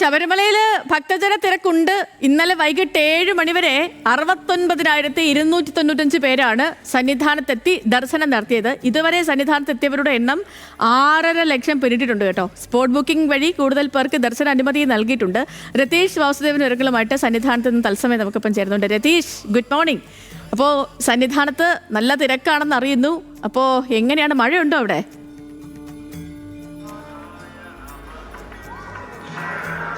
ശബരിമലയിൽ ഭക്തജന തിരക്കുണ്ട്. ഇന്നലെ വൈകിട്ട് ഏഴ് മണിവരെ അറുപത്തൊൻപതിനായിരത്തി ഇരുന്നൂറ്റി തൊണ്ണൂറ്റഞ്ച് പേരാണ് സന്നിധാനത്തെത്തി ദർശനം നടത്തിയത്. ഇതുവരെ സന്നിധാനത്തെത്തിയവരുടെ എണ്ണം ആറര ലക്ഷം പിന്നിട്ടിട്ടുണ്ട് കേട്ടോ. സ്പോട്ട് ബുക്കിംഗ് വഴി കൂടുതൽ പേർക്ക് ദർശന അനുമതി നൽകിയിട്ടുണ്ട്. രതീഷ് വാസുദേവൻ ഒരുക്കളുമായിട്ട് സന്നിധാനത്ത് നിന്ന് തത്സമയം നമുക്കിപ്പം ചേരുന്നുണ്ട്. Ratheesh good morning. അപ്പോൾ സന്നിധാനത്ത് നല്ല തിരക്കാണെന്ന് അറിയുന്നു. അപ്പോൾ എങ്ങനെയാണ് മഴയുണ്ടോ അവിടെ?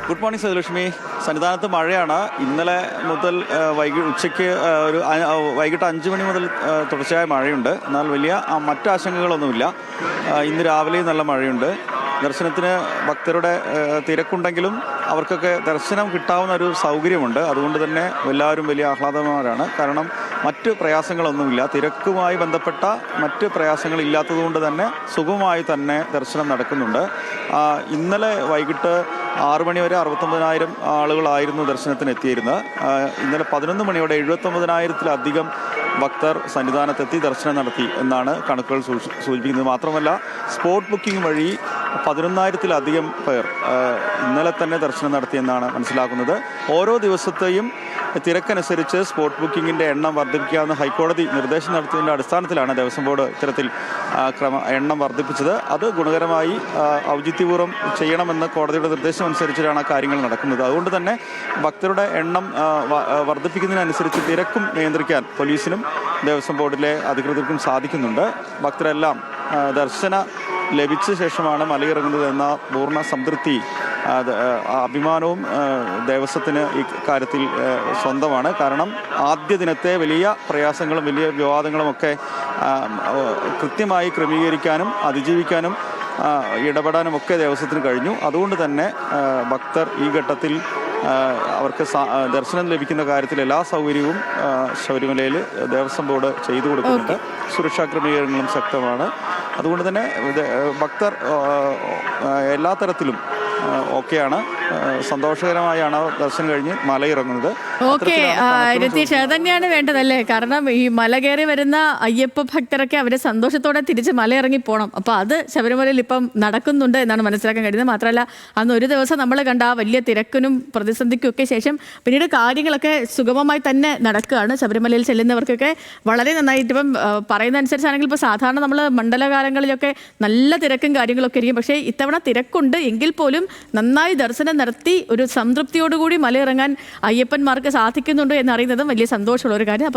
ഗുഡ് മോർണിംഗ് സജലക്ഷ്മി സന്നിധാനത്ത് മഴയാണ്. ഇന്നലെ മുതൽ വൈകി ഉച്ചയ്ക്ക് ഒരു വൈകിട്ട് അഞ്ച് മണി മുതൽ തുടർച്ചയായ മഴയുണ്ട്. എന്നാൽ വലിയ മറ്റ് ആശങ്കകളൊന്നുമില്ല. ഇന്ന് രാവിലെയും നല്ല മഴയുണ്ട്. ദർശനത്തിന് ഭക്തരുടെ തിരക്കുണ്ടെങ്കിലും അവർക്കൊക്കെ ദർശനം കിട്ടാവുന്ന ഒരു സൗകര്യമുണ്ട്. അതുകൊണ്ട് തന്നെ എല്ലാവരും വലിയ ആഹ്ലാദമാരാണ്. കാരണം മറ്റ് പ്രയാസങ്ങളൊന്നുമില്ല. തിരക്കുമായി ബന്ധപ്പെട്ട മറ്റ് പ്രയാസങ്ങൾ ഇല്ലാത്തതുകൊണ്ട് തന്നെ സുഖമായി തന്നെ ദർശനം നടക്കുന്നുണ്ട്. ഇന്നലെ വൈകിട്ട് ആറ് മണി വരെ അറുപത്തൊമ്പതിനായിരം ആളുകളായിരുന്നു ദർശനത്തിന് എത്തിയിരുന്നത് ഇന്നലെ പതിനൊന്ന് മണിയോടെ എഴുപത്തൊമ്പതിനായിരത്തിലധികം ഭക്തർ സന്നിധാനത്തെത്തി ദർശനം നടത്തി എന്നാണ് കണക്കുകൾ സൂചിപ്പിക്കുന്നത്. മാത്രമല്ല സ്പോട്ട് ബുക്കിംഗ് വഴി പതിനൊന്നായിരത്തിലധികം പേർ ഇന്നലെ തന്നെ ദർശനം നടത്തിയെന്നാണ് മനസ്സിലാക്കുന്നത് ഓരോ ദിവസത്തെയും തിരക്കനുസരിച്ച് സ്പോട്ട് ബുക്കിങ്ങിന്റെ എണ്ണം വർദ്ധിപ്പിക്കാമെന്ന് ഹൈക്കോടതി നിർദ്ദേശം നടത്തിയതിന്റെ അടിസ്ഥാനത്തിലാണ് ദേവസ്വം ബോർഡ് ഇത്തരത്തിൽ ക്രമ എണ്ണം വർദ്ധിപ്പിച്ചത്. അത് ഗുണകരമായി ഔചിത്യപൂർവം ചെയ്യണമെന്ന് കോടതിയുടെ നിർദ്ദേശം അനുസരിച്ചിട്ടാണ് കാര്യങ്ങൾ നടക്കുന്നത്. അതുകൊണ്ട് തന്നെ ഭക്തരുടെ എണ്ണം വർദ്ധിപ്പിക്കുന്നതിനനുസരിച്ച് തിരക്കും നിയന്ത്രിക്കാൻ പോലീസിനും ദേവസ്വം ബോർഡിലെ അധികൃതർക്കും സാധിക്കുന്നുണ്ട്. ഭക്തരെല്ലാം ദർശന ലഭിച്ച ശേഷമാണ് മലയിറങ്ങുന്നത് എന്ന പൂർണ സംതൃപ്തി അഭിമാനവും ദേവസ്വത്തിന് ഈ കാര്യത്തിൽ സ്വന്തമാണ്. കാരണം ആദ്യ ദിനത്തെ വലിയ പ്രയാസങ്ങളും വലിയ വിവാദങ്ങളും ഒക്കെ ആ, ആ, കൃത്യമായി ക്രമീകരിക്കാനും അതിജീവിക്കാനും ഇടപെടാനുമൊക്കെ ദേവസ്വത്തിന് കഴിഞ്ഞു. അതുകൊണ്ട് തന്നെ ഭക്തർ ഈ ഘട്ടത്തിൽ അവർക്ക് ദർശനം ലഭിക്കുന്ന കാര്യത്തിൽ എല്ലാ സൗകര്യവും ശബരിമലയിൽ ദേവസ്വം ബോർഡ് ചെയ്തു കൊടുക്കുന്നുണ്ട്. സുരക്ഷാ ക്രമീകരണങ്ങളും ശക്തമാണ്. അതുകൊണ്ട് തന്നെ ഭക്തർ എല്ലാ തരത്തിലും ഓക്കെയാണ്. സന്തോഷകരമായാണ് ദർശനം കഴിഞ്ഞ് മലയിറങ്ങുന്നത്. ഓക്കെ രതീഷ് അത് തന്നെയാണ് വേണ്ടതല്ലേ? കാരണം ഈ മല കയറി വരുന്ന അയ്യപ്പ ഭക്തരൊക്കെ അവരെ സന്തോഷത്തോടെ തിരിച്ച് മലയിറങ്ങി പോകണം അപ്പോൾ അത് ശബരിമലയിൽ ഇപ്പം നടക്കുന്നുണ്ട് എന്നാണ് മനസ്സിലാക്കാൻ കഴിയുന്നത്. മാത്രമല്ല അന്ന് ഒരു ദിവസം നമ്മൾ കണ്ട ആ വലിയ തിരക്കിനും പ്രതിസന്ധിക്കും ഒക്കെ ശേഷം പിന്നീട് കാര്യങ്ങളൊക്കെ സുഗമമായി തന്നെ നടക്കുകയാണ്. ശബരിമലയിൽ ചെല്ലുന്നവർക്കൊക്കെ വളരെ നന്നായിട്ട് ഇപ്പം പറയുന്ന അനുസരിച്ചാണെങ്കിൽ ഇപ്പോൾ സാധാരണ നമ്മൾ മണ്ഡലകാലങ്ങളിലൊക്കെ നല്ല തിരക്കും കാര്യങ്ങളൊക്കെ ആയിരിക്കും. പക്ഷേ ഇത്തവണ തിരക്കുണ്ട്. എങ്കിൽ പോലും നന്നായി ദർശനം നടത്തി ഒരു സംതൃപ്തിയോടുകൂടി മലയിറങ്ങാൻ അയ്യപ്പന്മാർക്ക് സാധിക്കുന്നുണ്ട് എന്നറിയുന്നതും വലിയ സന്തോഷമുള്ള ഒരു കാര്യം അപ്പോൾ